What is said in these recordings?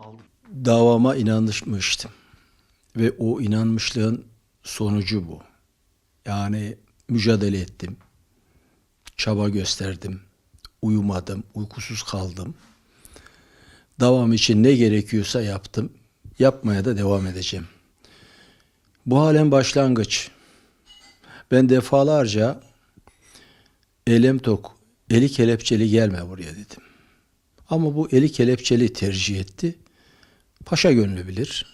aldı. davama inanmıştım. Ve o inanmışlığın sonucu bu. Yani mücadele ettim. Çaba gösterdim. Uyumadım, uykusuz kaldım. Davam için ne gerekiyorsa yaptım. Yapmaya da devam edeceğim. Bu halen başlangıç. Ben defalarca elem tok, eli kelepçeli gelme buraya dedim. Ama bu eli kelepçeli tercih etti. Paşa gönlü bilir.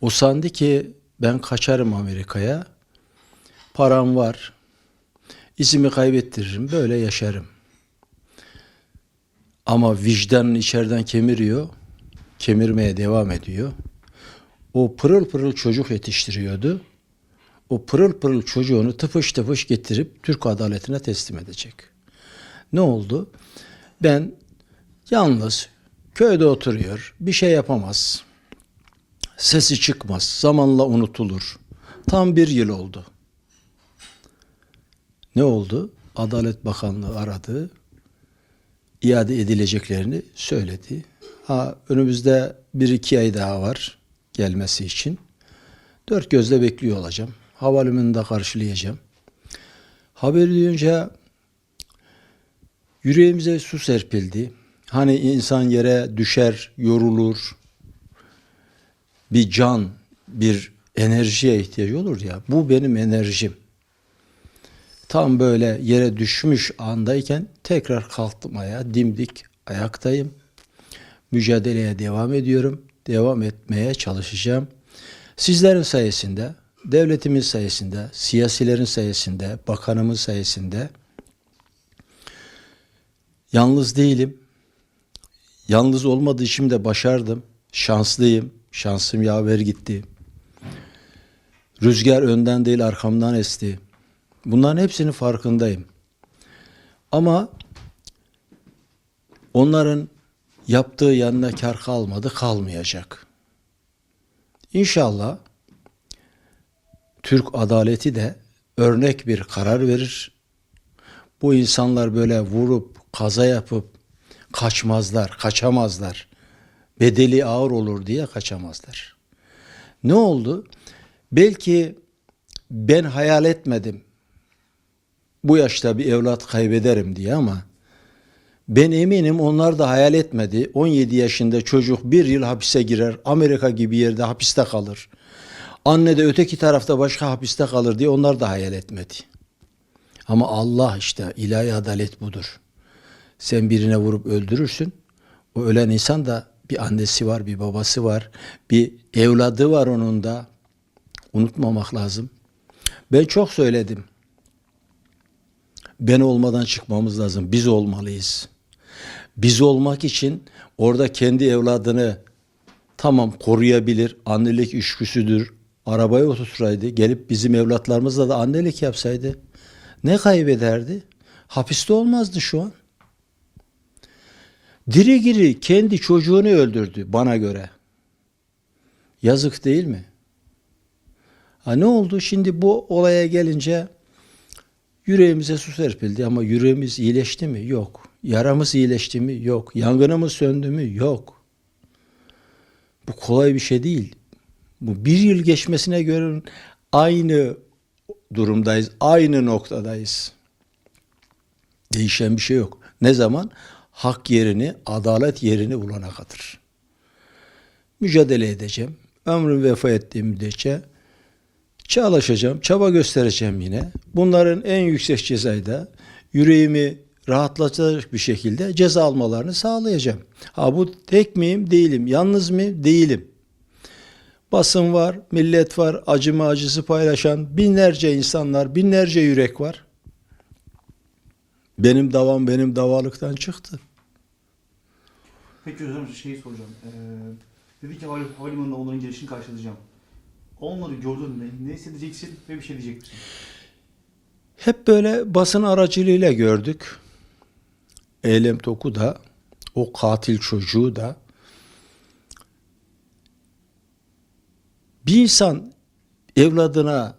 O sandı ki ben kaçarım Amerika'ya. Param var. İzimi kaybettiririm. Böyle yaşarım. Ama vicdanın içeriden kemiriyor. Kemirmeye devam ediyor. O pırıl pırıl çocuk yetiştiriyordu. O pırıl pırıl çocuğunu tıpış tıpış getirip Türk adaletine teslim edecek. Ne oldu? Ben yalnız köyde oturuyor, bir şey yapamaz. Sesi çıkmaz, zamanla unutulur. Tam bir yıl oldu. Ne oldu? Adalet Bakanlığı aradı. iade edileceklerini söyledi. Ha, önümüzde bir iki ay daha var gelmesi için. Dört gözle bekliyor olacağım. Havalimanında karşılayacağım. Haberi duyunca yüreğimize su serpildi. Hani insan yere düşer, yorulur. Bir can, bir enerjiye ihtiyacı olur ya. Bu benim enerjim. Tam böyle yere düşmüş andayken tekrar kalkmaya dimdik ayaktayım. Mücadeleye devam ediyorum. Devam etmeye çalışacağım. Sizlerin sayesinde, devletimin sayesinde, siyasilerin sayesinde, bakanımın sayesinde yalnız değilim. Yalnız olmadığı için de başardım. Şanslıyım. Şansım yaver gitti. Rüzgar önden değil arkamdan esti. Bunların hepsinin farkındayım. Ama onların yaptığı yanına kar kalmadı, kalmayacak. İnşallah Türk adaleti de örnek bir karar verir. Bu insanlar böyle vurup, kaza yapıp kaçmazlar, kaçamazlar. Bedeli ağır olur diye kaçamazlar. Ne oldu? Belki ben hayal etmedim. Bu yaşta bir evlat kaybederim diye ama ben eminim onlar da hayal etmedi. 17 yaşında çocuk bir yıl hapise girer. Amerika gibi yerde hapiste kalır. Anne de öteki tarafta başka hapiste kalır diye onlar da hayal etmedi. Ama Allah işte ilahi adalet budur. Sen birine vurup öldürürsün. O ölen insan da bir annesi var, bir babası var, bir evladı var onun da. Unutmamak lazım. Ben çok söyledim. Ben olmadan çıkmamız lazım. Biz olmalıyız. Biz olmak için orada kendi evladını tamam koruyabilir. Annelik işgüsüdür. Arabaya oturtsaydı. Gelip bizim evlatlarımızla da annelik yapsaydı. Ne kaybederdi? Hapiste olmazdı şu an. Diri giri kendi çocuğunu öldürdü bana göre. Yazık değil mi? Ha ne oldu? Şimdi bu olaya gelince yüreğimize su serpildi ama yüreğimiz iyileşti mi? Yok. Yaramız iyileşti mi? Yok. Yangınımız söndü mü? Yok. Bu kolay bir şey değil. Bu bir yıl geçmesine göre aynı durumdayız. Aynı noktadayız. Değişen bir şey yok. Ne zaman? Hak yerini, adalet yerini bulana kadar. Mücadele edeceğim. Ömrüm vefa ettiğim müddetçe çalışacağım, çaba göstereceğim yine. Bunların en yüksek cezayı da yüreğimi rahatlatacak bir şekilde ceza almalarını sağlayacağım. Ha bu tek miyim? Değilim. Yalnız mı? Değilim. Basın var, millet var, acımı acısı paylaşan binlerce insanlar, binlerce yürek var. Benim davam benim davalıktan çıktı. Peki hocam şeyi soracağım. Ee, dedi ki havali- havalimanında onların gelişini karşılayacağım. Onları gördün mü? Ne hissedeceksin ve bir şey diyecek misin? Hep böyle basın aracılığıyla gördük. Eylem Toku da, o katil çocuğu da. Bir insan evladına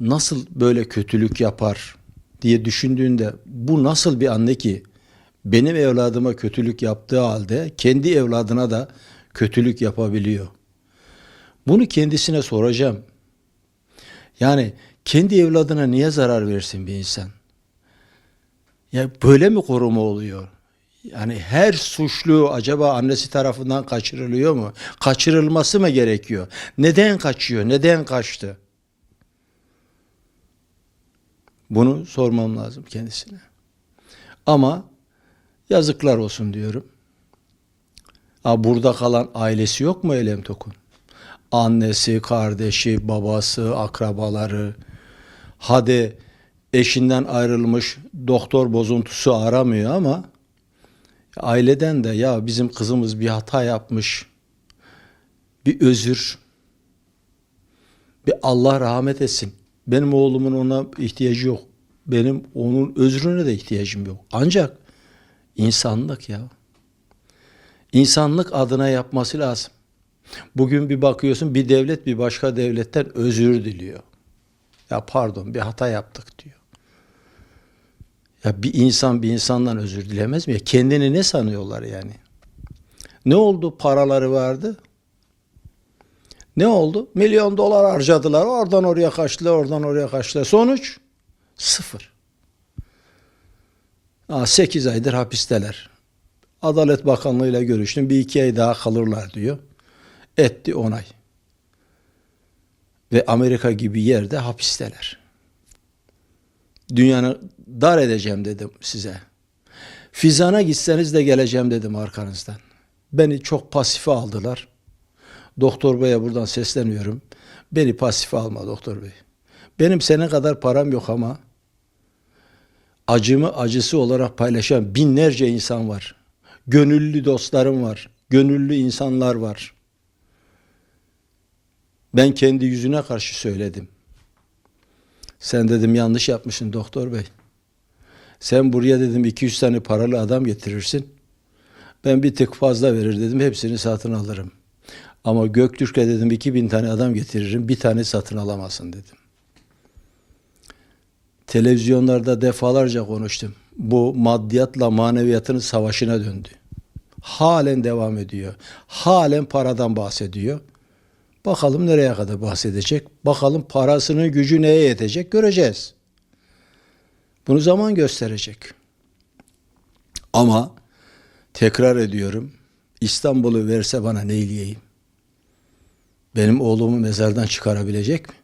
nasıl böyle kötülük yapar diye düşündüğünde bu nasıl bir anne ki benim evladıma kötülük yaptığı halde kendi evladına da kötülük yapabiliyor. Bunu kendisine soracağım. Yani kendi evladına niye zarar versin bir insan? Ya böyle mi koruma oluyor? Yani her suçlu acaba annesi tarafından kaçırılıyor mu? Kaçırılması mı gerekiyor? Neden kaçıyor? Neden kaçtı? Bunu sormam lazım kendisine. Ama yazıklar olsun diyorum. Ha, burada kalan ailesi yok mu Elem Tokun? Annesi, kardeşi, babası, akrabaları. Hadi eşinden ayrılmış doktor bozuntusu aramıyor ama aileden de ya bizim kızımız bir hata yapmış. Bir özür. Bir Allah rahmet etsin. Benim oğlumun ona ihtiyacı yok. Benim onun özrüne de ihtiyacım yok. Ancak insanlık ya. İnsanlık adına yapması lazım. Bugün bir bakıyorsun bir devlet bir başka devletten özür diliyor. Ya pardon bir hata yaptık diyor. Ya bir insan bir insandan özür dilemez mi? Ya kendini ne sanıyorlar yani? Ne oldu? Paraları vardı. Ne oldu? Milyon dolar harcadılar. Oradan oraya kaçtılar, oradan oraya kaçtılar. Sonuç? Sıfır. Aa, 8 aydır hapisteler. Adalet Bakanlığı ile görüştüm. Bir iki ay daha kalırlar diyor. Etti 10 ay. Ve Amerika gibi yerde hapisteler. Dünyanı dar edeceğim dedim size. Fizana gitseniz de geleceğim dedim arkanızdan. Beni çok pasife aldılar. Doktor Bey'e buradan sesleniyorum. Beni pasife alma doktor bey. Benim senin kadar param yok ama acımı acısı olarak paylaşan binlerce insan var. Gönüllü dostlarım var. Gönüllü insanlar var. Ben kendi yüzüne karşı söyledim. Sen dedim yanlış yapmışsın doktor bey. Sen buraya dedim 200 tane paralı adam getirirsin. Ben bir tık fazla verir dedim. Hepsini satın alırım. Ama Göktürk'e dedim 2000 tane adam getiririm. Bir tane satın alamazsın dedim. Televizyonlarda defalarca konuştum. Bu maddiyatla maneviyatın savaşına döndü. Halen devam ediyor. Halen paradan bahsediyor. Bakalım nereye kadar bahsedecek? Bakalım parasının gücü neye yetecek? Göreceğiz. Bunu zaman gösterecek. Ama tekrar ediyorum. İstanbul'u verse bana ne ileyim? Benim oğlumu mezardan çıkarabilecek mi?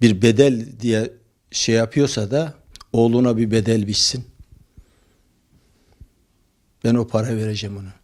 Bir bedel diye şey yapıyorsa da oğluna bir bedel bitsin. Ben o para vereceğim ona.